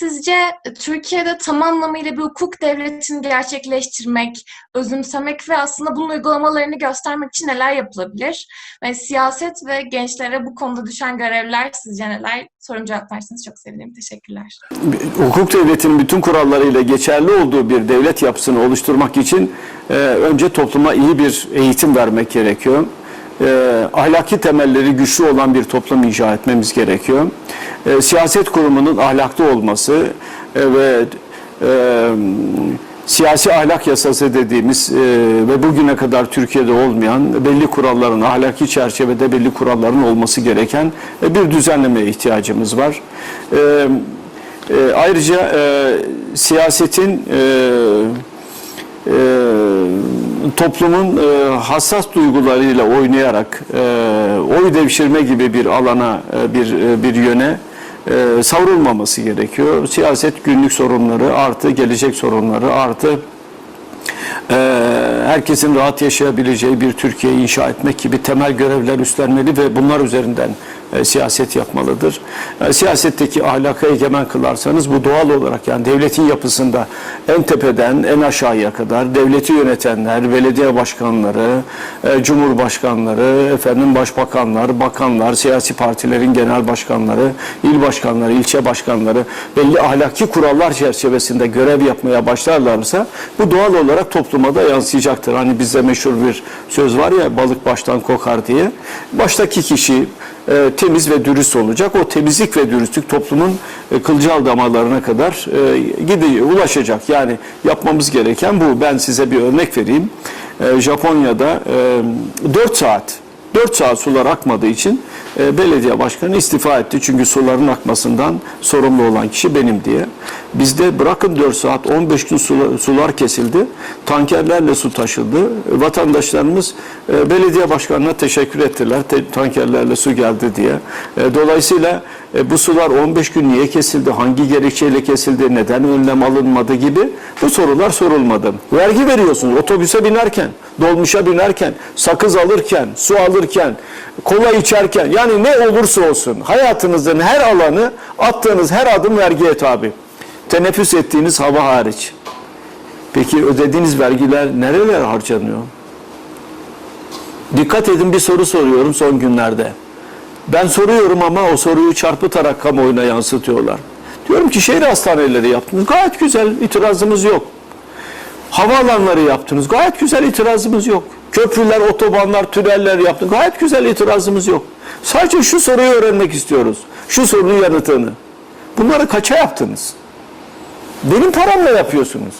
Sizce Türkiye'de tam anlamıyla bir hukuk devletini gerçekleştirmek, özümsemek ve aslında bunun uygulamalarını göstermek için neler yapılabilir? Ve siyaset ve gençlere bu konuda düşen görevler sizce neler? Sorum cevaplarsanız çok sevinirim. Teşekkürler. hukuk devletinin bütün kurallarıyla geçerli olduğu bir devlet yapısını oluşturmak için e, önce topluma iyi bir eğitim vermek gerekiyor. E, ahlaki temelleri güçlü olan bir toplum inşa etmemiz gerekiyor. E, siyaset kurumunun ahlaklı olması e, ve e, siyasi ahlak yasası dediğimiz e, ve bugüne kadar Türkiye'de olmayan belli kuralların, ahlaki çerçevede belli kuralların olması gereken e, bir düzenlemeye ihtiyacımız var. E, e, ayrıca e, siyasetin e, e, toplumun e, hassas duygularıyla oynayarak e, oy devşirme gibi bir alana, e, bir e, bir yöne e, savrulmaması gerekiyor. Siyaset günlük sorunları artı gelecek sorunları artı e, herkesin rahat yaşayabileceği bir Türkiye inşa etmek gibi temel görevler üstlenmeli ve bunlar üzerinden e, siyaset yapmalıdır. E, siyasetteki ahlaka egemen kılarsanız bu doğal olarak yani devletin yapısında en tepeden en aşağıya kadar devleti yönetenler, belediye başkanları, e, cumhurbaşkanları, efendim başbakanlar, bakanlar, siyasi partilerin genel başkanları, il başkanları, ilçe başkanları belli ahlaki kurallar çerçevesinde görev yapmaya başlarlarsa bu doğal olarak topluma da yansıyacaktır. Hani bizde meşhur bir söz var ya balık baştan kokar diye. Baştaki kişi e, temiz ve dürüst olacak. O temizlik ve dürüstlük toplumun e, kılcal damarlarına kadar e, gide, ulaşacak. Yani yapmamız gereken bu. Ben size bir örnek vereyim. E, Japonya'da e, 4 saat 4 saat sular akmadığı için e, belediye başkanı istifa etti. Çünkü suların akmasından sorumlu olan kişi benim diye. Bizde bırakın 4 saat 15 gün sular, kesildi. Tankerlerle su taşıldı. Vatandaşlarımız e, belediye başkanına teşekkür ettiler. Tankerlerle su geldi diye. E, dolayısıyla bu sular 15 gün niye kesildi? Hangi gerekçeyle kesildi? Neden önlem alınmadı gibi bu sorular sorulmadı. Vergi veriyorsunuz otobüse binerken, dolmuşa binerken, sakız alırken, su alırken, kola içerken yani ne olursa olsun hayatınızın her alanı attığınız her adım vergiye tabi. Teneffüs ettiğiniz hava hariç. Peki ödediğiniz vergiler nerelere harcanıyor? Dikkat edin bir soru soruyorum son günlerde. Ben soruyorum ama o soruyu çarpıtarak kamuoyuna yansıtıyorlar. Diyorum ki şehir hastaneleri yaptınız. Gayet güzel itirazımız yok. Havaalanları yaptınız. Gayet güzel itirazımız yok. Köprüler, otobanlar, tüneller yaptınız. Gayet güzel itirazımız yok. Sadece şu soruyu öğrenmek istiyoruz. Şu sorunun yanıtını. Bunları kaça yaptınız? Benim paramla yapıyorsunuz.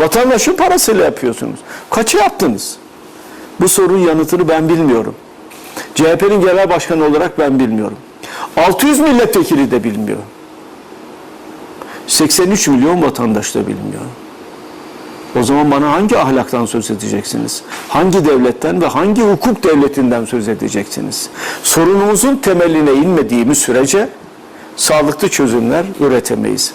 Vatandaşın parasıyla yapıyorsunuz. Kaça yaptınız? Bu sorunun yanıtını ben bilmiyorum. CHP'nin genel başkanı olarak ben bilmiyorum. 600 milletvekili de bilmiyor. 83 milyon vatandaş da bilmiyor. O zaman bana hangi ahlaktan söz edeceksiniz? Hangi devletten ve hangi hukuk devletinden söz edeceksiniz? Sorunumuzun temeline inmediğimiz sürece sağlıklı çözümler üretemeyiz.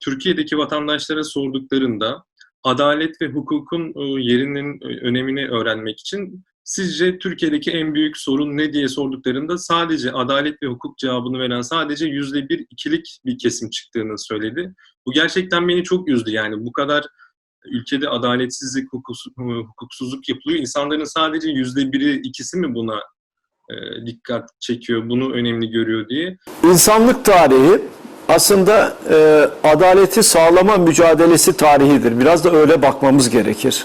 Türkiye'deki vatandaşlara sorduklarında adalet ve hukukun e, yerinin e, önemini öğrenmek için sizce Türkiye'deki en büyük sorun ne diye sorduklarında sadece adalet ve hukuk cevabını veren sadece yüzde bir ikilik bir kesim çıktığını söyledi. Bu gerçekten beni çok üzdü yani bu kadar ülkede adaletsizlik, hukuksuz- hukuksuzluk yapılıyor. İnsanların sadece yüzde biri ikisi mi buna e, dikkat çekiyor, bunu önemli görüyor diye. İnsanlık tarihi aslında e, adaleti sağlama mücadelesi tarihidir. Biraz da öyle bakmamız gerekir.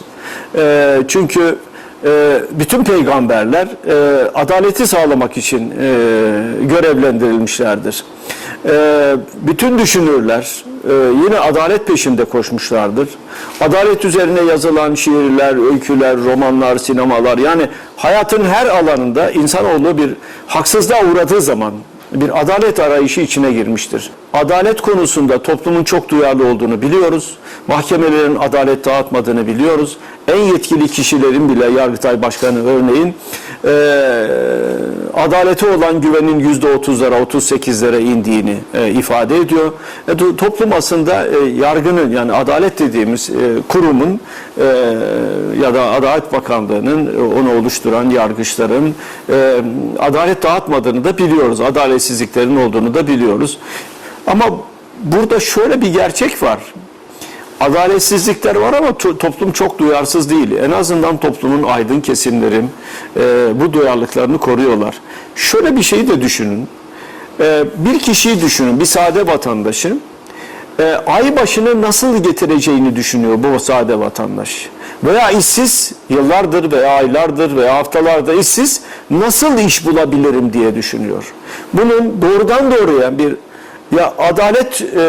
E, çünkü e, bütün peygamberler e, adaleti sağlamak için e, görevlendirilmişlerdir. E, bütün düşünürler e, yine adalet peşinde koşmuşlardır. Adalet üzerine yazılan şiirler, öyküler, romanlar, sinemalar yani hayatın her alanında insanoğlu bir haksızlığa uğradığı zaman bir adalet arayışı içine girmiştir. Adalet konusunda toplumun çok duyarlı olduğunu biliyoruz. Mahkemelerin adalet dağıtmadığını biliyoruz. En yetkili kişilerin bile Yargıtay Başkanı örneğin eee adalete olan güvenin yüzde otuzlara, otuz sekizlere indiğini e, ifade ediyor. E, to- toplum aslında e, yargının yani adalet dediğimiz e, kurumun e, ya da Adalet Bakanlığı'nın e, onu oluşturan yargıçların e, adalet dağıtmadığını da biliyoruz. Adaletsizliklerin olduğunu da biliyoruz. Ama burada şöyle bir gerçek var. Adaletsizlikler var ama to- toplum çok duyarsız değil. En azından toplumun aydın kesimleri e, bu duyarlılıklarını koruyorlar. Şöyle bir şeyi de düşünün. E, bir kişiyi düşünün, bir sade vatandaşı. E, ay başını nasıl getireceğini düşünüyor bu sade vatandaş. Veya işsiz, yıllardır veya aylardır veya haftalardır işsiz nasıl iş bulabilirim diye düşünüyor. Bunun doğrudan doğruya bir ya adalet e, e,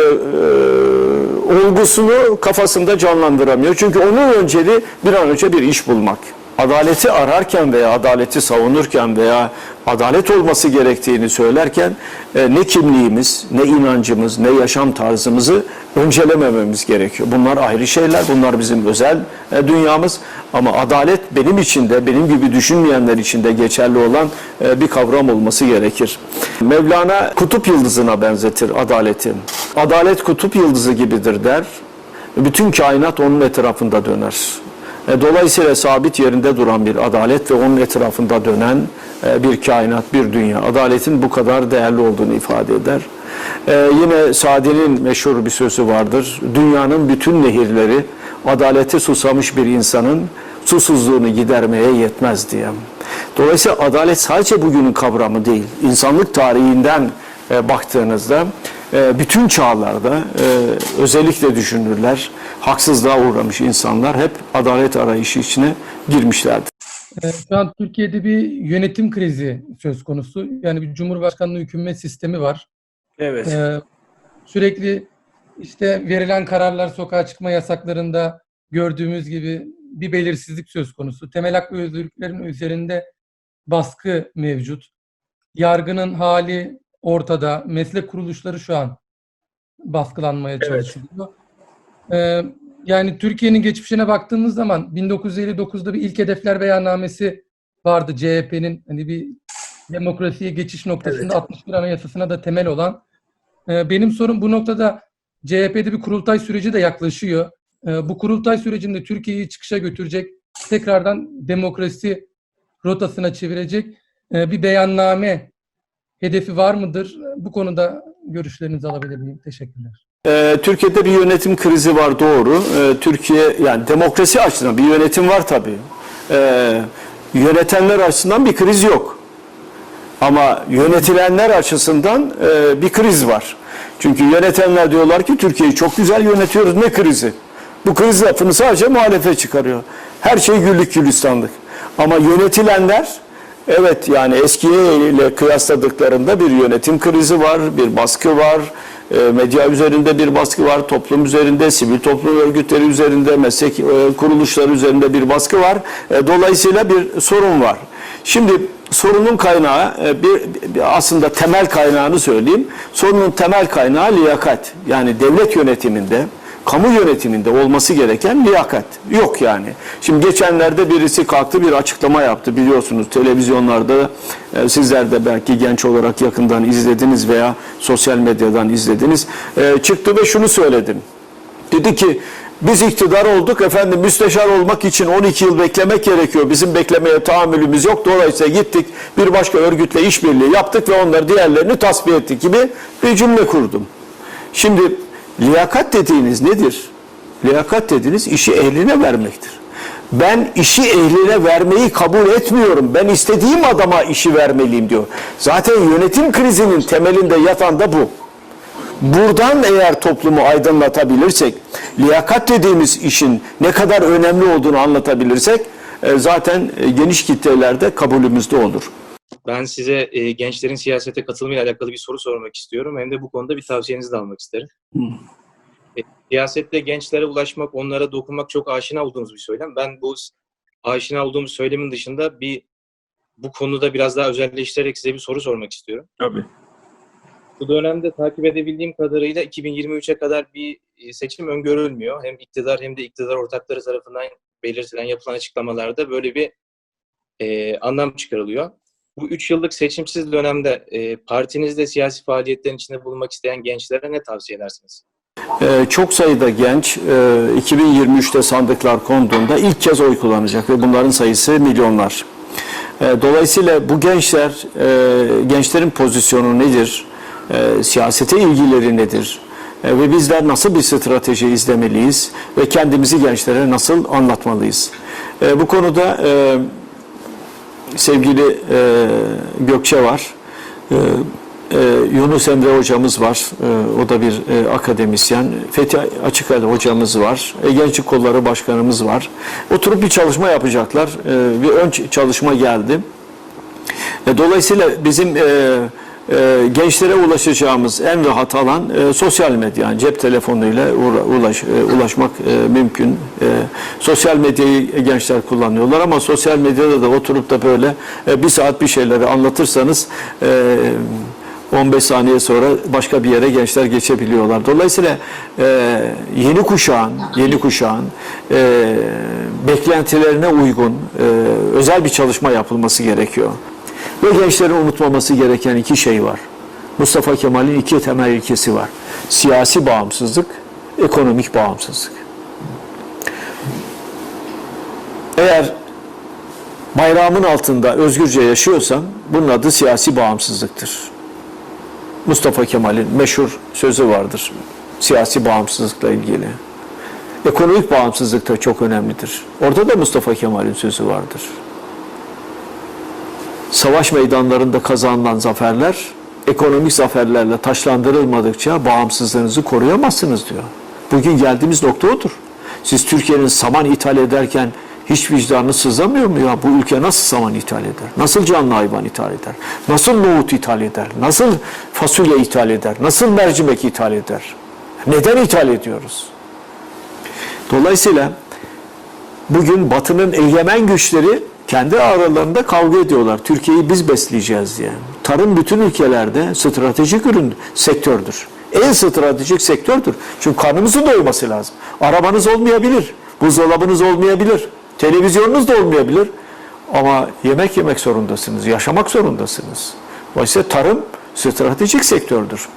olgusunu kafasında canlandıramıyor. Çünkü onun önceliği bir an önce bir iş bulmak. Adaleti ararken veya adaleti savunurken veya adalet olması gerektiğini söylerken e, ne kimliğimiz, ne inancımız, ne yaşam tarzımızı öncelemememiz gerekiyor. Bunlar ayrı şeyler, bunlar bizim özel e, dünyamız. Ama adalet benim için de, benim gibi düşünmeyenler için de geçerli olan e, bir kavram olması gerekir. Mevlana kutup yıldızına benzetir adaleti. Adalet kutup yıldızı gibidir der. Bütün kainat onun etrafında döner. E, Dolayısıyla sabit yerinde duran bir adalet ve onun etrafında dönen e, bir kainat, bir dünya. Adaletin bu kadar değerli olduğunu ifade eder. E, Yine Sadi'nin meşhur bir sözü vardır. Dünyanın bütün nehirleri adaleti susamış bir insanın susuzluğunu gidermeye yetmez diye. Dolayısıyla adalet sadece bugünün kavramı değil. İnsanlık tarihinden e, baktığınızda e, bütün çağlarda e, özellikle düşünürler, haksızlığa uğramış insanlar hep adalet arayışı içine girmişlerdir. Ee, Şu an Türkiye'de bir yönetim krizi söz konusu. Yani bir cumhurbaşkanlığı hükümet sistemi var. Evet. Ee, Sürekli işte verilen kararlar sokağa çıkma yasaklarında gördüğümüz gibi bir belirsizlik söz konusu. Temel hak ve özgürlüklerin üzerinde baskı mevcut. Yargının hali ortada. Meslek kuruluşları şu an baskılanmaya çalışılıyor. Ee, yani Türkiye'nin geçmişine baktığımız zaman 1959'da bir ilk hedefler beyannamesi vardı CHP'nin hani bir demokrasiye geçiş noktasında 61 Anayasası'na da temel olan. Ee, benim sorum bu noktada CHP'de bir kurultay süreci de yaklaşıyor. Ee, bu kurultay sürecinde Türkiye'yi çıkışa götürecek, tekrardan demokrasi rotasına çevirecek e, bir beyanname hedefi var mıdır? Bu konuda görüşlerinizi alabilir miyim? Teşekkürler. Ee, Türkiye'de bir yönetim krizi var doğru. Ee, Türkiye yani demokrasi açısından bir yönetim var tabii. Ee, yönetenler açısından bir kriz yok. Ama yönetilenler açısından e, bir kriz var. Çünkü yönetenler diyorlar ki Türkiye'yi çok güzel yönetiyoruz. Ne krizi? Bu kriz lafını sadece muhalefet çıkarıyor. Her şey güllük gülistanlık. Ama yönetilenler evet yani eskiyle kıyasladıklarında bir yönetim krizi var, bir baskı var, e, medya üzerinde bir baskı var, toplum üzerinde, sivil toplum örgütleri üzerinde, meslek e, kuruluşları üzerinde bir baskı var. E, Dolayısıyla bir sorun var. Şimdi sorunun kaynağı e, bir aslında temel kaynağını söyleyeyim. Sorunun temel kaynağı liyakat. Yani devlet yönetiminde, kamu yönetiminde olması gereken liyakat. Yok yani. Şimdi geçenlerde birisi kalktı bir açıklama yaptı biliyorsunuz televizyonlarda e, sizler de belki genç olarak yakından izlediniz veya sosyal medyadan izlediniz. E, çıktı ve şunu söyledim. Dedi ki biz iktidar olduk efendim müsteşar olmak için 12 yıl beklemek gerekiyor. Bizim beklemeye tahammülümüz yok. Dolayısıyla gittik bir başka örgütle işbirliği yaptık ve onları diğerlerini tasfiye ettik gibi bir cümle kurdum. Şimdi liyakat dediğiniz nedir? Liyakat dediğiniz işi ehline vermektir. Ben işi ehline vermeyi kabul etmiyorum. Ben istediğim adama işi vermeliyim diyor. Zaten yönetim krizinin temelinde yatan da bu. Buradan eğer toplumu aydınlatabilirsek, liyakat dediğimiz işin ne kadar önemli olduğunu anlatabilirsek e, zaten e, geniş kitlelerde kabulümüzde olur. Ben size e, gençlerin siyasete katılımıyla alakalı bir soru sormak istiyorum. Hem de bu konuda bir tavsiyenizi de almak isterim. E, siyasette gençlere ulaşmak, onlara dokunmak çok aşina olduğumuz bir söylem. Ben bu aşina olduğumuz söylemin dışında bir bu konuda biraz daha özelleştirerek size bir soru sormak istiyorum. Tabii. Bu dönemde takip edebildiğim kadarıyla 2023'e kadar bir e, seçim öngörülmüyor. Hem iktidar hem de iktidar ortakları tarafından belirtilen yapılan açıklamalarda böyle bir e, anlam çıkarılıyor. Bu üç yıllık seçimsiz dönemde e, partinizde siyasi faaliyetlerin içinde bulunmak isteyen gençlere ne tavsiye edersiniz? Ee, çok sayıda genç e, 2023'te sandıklar konduğunda ilk kez oy kullanacak ve bunların sayısı milyonlar. E, dolayısıyla bu gençler, e, gençlerin pozisyonu nedir? E, siyasete ilgileri nedir? E, ve bizler nasıl bir strateji izlemeliyiz ve kendimizi gençlere nasıl anlatmalıyız? E, bu konuda e, sevgili e, Gökçe var. E, e, Yunus Emre hocamız var. E, o da bir e, akademisyen. Fethi Açıkel hocamız var. E, Gençlik Kolları Başkanımız var. Oturup bir çalışma yapacaklar. E, bir ön çalışma geldi. E, Dolayısıyla bizim e, e, gençlere ulaşacağımız en rahat alan e, sosyal medya. Yani cep telefonuyla ulaş, e, ulaşmak e, mümkün. E, sosyal medyayı gençler kullanıyorlar ama sosyal medyada da oturup da böyle e, bir saat bir şeyleri anlatırsanız e, 15 saniye sonra başka bir yere gençler geçebiliyorlar. Dolayısıyla e, yeni kuşağın, yeni kuşağın e, beklentilerine uygun e, özel bir çalışma yapılması gerekiyor. Ve gençlerin unutmaması gereken iki şey var. Mustafa Kemal'in iki temel ilkesi var. Siyasi bağımsızlık, ekonomik bağımsızlık. Eğer bayrağımın altında özgürce yaşıyorsam bunun adı siyasi bağımsızlıktır. Mustafa Kemal'in meşhur sözü vardır. Siyasi bağımsızlıkla ilgili. Ekonomik bağımsızlık da çok önemlidir. Orada da Mustafa Kemal'in sözü vardır. Savaş meydanlarında kazanılan zaferler ekonomik zaferlerle taşlandırılmadıkça bağımsızlığınızı koruyamazsınız diyor. Bugün geldiğimiz nokta odur. Siz Türkiye'nin saman ithal ederken hiç vicdanınız sızlamıyor mu ya? Bu ülke nasıl saman ithal eder? Nasıl canlı hayvan ithal eder? Nasıl nohut ithal eder? Nasıl fasulye ithal eder? Nasıl mercimek ithal eder? Neden ithal ediyoruz? Dolayısıyla bugün Batı'nın egemen güçleri kendi aralarında kavga ediyorlar. Türkiye'yi biz besleyeceğiz diye. Tarım bütün ülkelerde stratejik ürün sektördür. En stratejik sektördür. Çünkü karnımızın doyması lazım. Arabanız olmayabilir. Buzdolabınız olmayabilir. Televizyonunuz da olmayabilir. Ama yemek yemek zorundasınız. Yaşamak zorundasınız. Dolayısıyla tarım stratejik sektördür.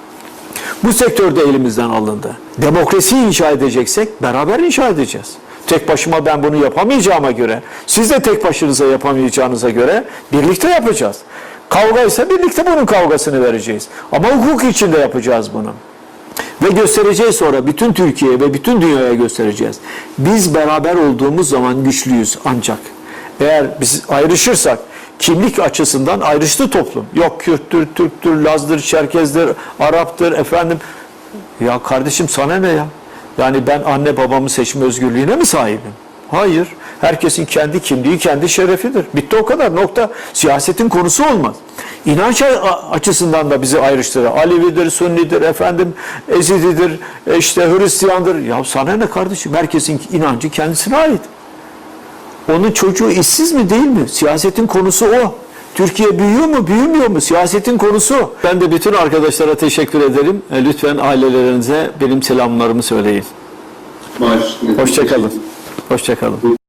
Bu sektör de elimizden alındı. Demokrasiyi inşa edeceksek beraber inşa edeceğiz. Tek başıma ben bunu yapamayacağıma göre, siz de tek başınıza yapamayacağınıza göre birlikte yapacağız. Kavga ise birlikte bunun kavgasını vereceğiz. Ama hukuk içinde yapacağız bunu. Ve göstereceğiz sonra bütün Türkiye'ye ve bütün dünyaya göstereceğiz. Biz beraber olduğumuz zaman güçlüyüz ancak. Eğer biz ayrışırsak kimlik açısından ayrıştı toplum. Yok Kürttür, Türktür, Lazdır, Çerkezdir, Arap'tır efendim. Ya kardeşim sana ne ya? Yani ben anne babamı seçme özgürlüğüne mi sahibim? Hayır. Herkesin kendi kimliği, kendi şerefidir. Bitti o kadar. Nokta. Siyasetin konusu olmaz. İnanç açısından da bizi ayrıştırır. Alevidir, Sunnidir, efendim Ezididir, işte Hristiyandır. Ya sana ne kardeşim? Herkesin inancı kendisine ait. Onun çocuğu işsiz mi değil mi? Siyasetin konusu o. Türkiye büyüyor mu, büyümüyor mu? Siyasetin konusu. Ben de bütün arkadaşlara teşekkür ederim. E, Lütfen ailelerinize benim selamlarımı söyleyin. Hoşçakalın. Hoşçakalın.